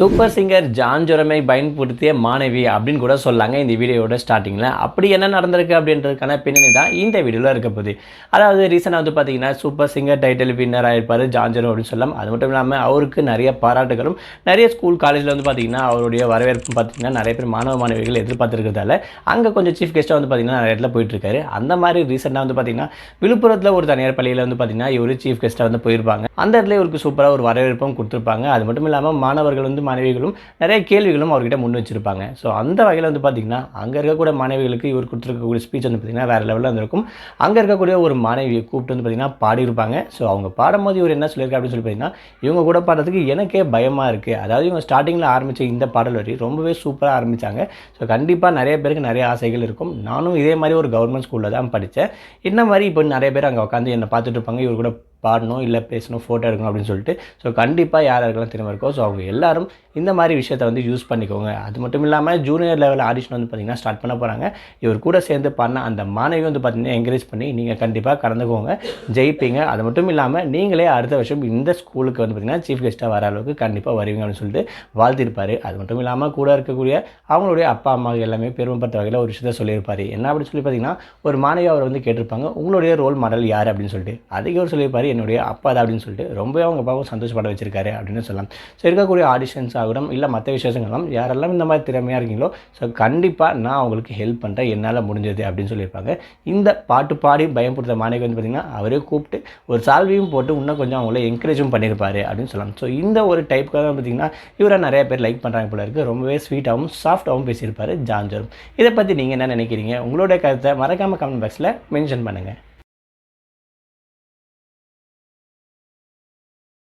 Super singer John ஜுரமை பயன்படுத்திய மாணவி அப்படின்னு கூட சொல்லாங்க இந்த வீடியோவோட ஸ்டார்டிங்கில் அப்படி என்ன நடந்திருக்கு அப்படின்றதுக்கான பின்னணி தான் இந்த வீடியோவில் இருக்க போகுது. அதாவது ரீசனாக வந்து பார்த்தீங்கன்னா சூப்பர் சிங்கர் டைட்டில் வின்னர் ஆகிருப்பார் ஜான் ஜுரம் அப்படின்னு சொல்லலாம். அது மட்டும் இல்லாமல் அவருக்கு நிறைய பாராட்டுகளும் நிறைய ஸ்கூல் காலேஜில் வந்து பார்த்தீங்கன்னா அவருடைய வரவேற்பு பார்த்தீங்கன்னா நிறைய பேர் மாணவ மாணவிகள் எதிர்பார்த்துருக்கிறதால அங்கே கொஞ்சம் சீஃப் கெஸ்ட்டாக வந்து பார்த்தீங்கன்னா நிறைய இடத்துல போயிட்டுருக்காரு. அந்த மாதிரி ரீசெண்டாக வந்து பார்த்தீங்கன்னா விழுப்புரத்தில் ஒரு தனியார் பள்ளியில் வந்து பார்த்தீங்கன்னா இவர் சீஃப் கெஸ்ட்டாக வந்து போயிருப்பாங்க. அந்த இடத்துல இவருக்கு சூப்பராக ஒரு வரவேற்பும் கொடுத்துருப்பாங்க. அது மட்டும் இல்லாமல் மாணவர்கள் வந்து மாணவிகளும் நிறைய கேள்விகளும் அவர்கிட்ட முன் வச்சிருப்பாங்க. ஸோ அந்த வகையில் வந்து பார்த்திங்கன்னா அங்கே இருக்கக்கூடிய மாணவிகளுக்கு இவர் கொடுத்துருக்கக்கூடிய ஸ்பீச் வந்து பார்த்தீங்கன்னா வேறு லெவலில் இருந்திருக்கும். அங்கே இருக்கக்கூடிய ஒரு மாணவியை கூப்பிட்டு வந்து பார்த்திங்கன்னா பாடியிருப்பாங்க. ஸோ அவங்க பாடும்போது இவர் என்ன சொல்லியிருக்காரு அப்படின்னு சொல்லி பார்த்தீங்கன்னா இவங்க கூட பாடுறதுக்கு எனக்கே பயமாக இருக்குது அதாவது இவங்க ஸ்டார்டிங்கில் ஆரம்பித்த இந்த பாடல் வரி ரொம்பவே சூப்பராக ஆரம்பித்தாங்க ஸோ கண்டிப்பாக நிறைய பேருக்கு நிறைய ஆசைகள் இருக்கும். நானும் இதே மாதிரி ஒரு கவர்மெண்ட் ஸ்கூலில் தான் படித்தேன் என்ன மாதிரி இப்போ நிறைய பேர் அங்கே உட்காந்து என்னை பார்த்துட்டு இருப்பாங்க. இவர் கூட பாடணும் இல்லை பேசணும் ஃபோட்டோ எடுக்கணும் அப்படின்னு சொல்லிட்டு ஸோ கண்டிப்பாக யார் யாருக்கெல்லாம் திறமை இருக்கோ ஸோ அவங்க எல்லாரும் இந்த மாதிரி விஷயத்தை வந்து யூஸ் பண்ணிக்கோங்க. அது மட்டும் இல்லாமல் ஜூனியர் லெவல் ஆடிஷன் வந்து பார்த்திங்கன்னா ஸ்டார்ட் பண்ண போகிறாங்க இவர் கூட சேர்ந்து பண்ண அந்த மாணவி வந்து பார்த்திங்கன்னா என்கரேஜ் பண்ணி நீங்கள் கண்டிப்பாக கலந்துக்கோங்க ஜெயிப்பீங்க. அது மட்டும் இல்லாமல் நீங்களே அடுத்த வருஷம் இந்த ஸ்கூலுக்கு வந்து பார்த்திங்கன்னா சீஃப் கெஸ்ட்டாக வர அளவுக்கு கண்டிப்பாக வருவீங்க அப்படின்னு சொல்லிட்டு வாழ்த்திருப்பார். அது மட்டும் இல்லாமல் கூட இருக்கக்கூடிய அவங்களுடைய அப்பா அம்மா எல்லாமே பெருமைப்படுத்த வகையில் ஒரு விஷயத்த சொல்லியிருப்பார். என்ன அப்படின்னு சொல்லி பார்த்தீங்கன்னா ஒரு மாணவி அவர் வந்து கேட்டிருப்பாங்க உங்களுடைய ரோல் மாடல் யார்? அப்படின்னு சொல்லிட்டு. அதுக்கு அவர் சொல்லியிருப்பார் என்னுடைய அப்பா தான் அப்படின்னு சொல்லிட்டு ரொம்பவே அவங்க அப்பாவும் சந்தோஷப்பட வச்சிருக்காரு அப்படின்னு சொல்லலாம். ஸோ இருக்கக்கூடிய ஆடிஷன்ஸ் ஆகட்டும் இல்லை மற்ற விசேஷங்களும் யாரெல்லாம் இந்த மாதிரி திறமையாக இருக்கீங்களோ ஸோ கண்டிப்பாக நான் அவங்களுக்கு ஹெல்ப் பண்ணுறேன் என்னால் முடிஞ்சது அப்படின்னு சொல்லியிருப்பாங்க. இந்த பாட்டு பாடி பயப்படுத்த மாணவி வந்து பார்த்திங்கன்னா அவரே கூப்பிட்டு ஒரு சால்வியும் போட்டு இன்னும் கொஞ்சம் அவங்கள என்கரேஜும் பண்ணியிருப்பாரு அப்படின்னு சொல்லலாம். ஸோ இந்த ஒரு டைப்புக்காக தான் பார்த்திங்கன்னா இவரை நிறைய பேர் லைக் பண்ணுறாங்க போல இருக்குது ரொம்பவே ஸ்வீட்டாகவும் சாஃப்டாகவும் பேசியிருப்பார் ஜான்ஜரும். இதை பற்றி நீங்கள் என்ன நினைக்கிறீங்க? உங்களுடைய கருத்தை மறக்காமல் கமெண்ட் பாக்ஸில் மென்ஷன் பண்ணுங்கள்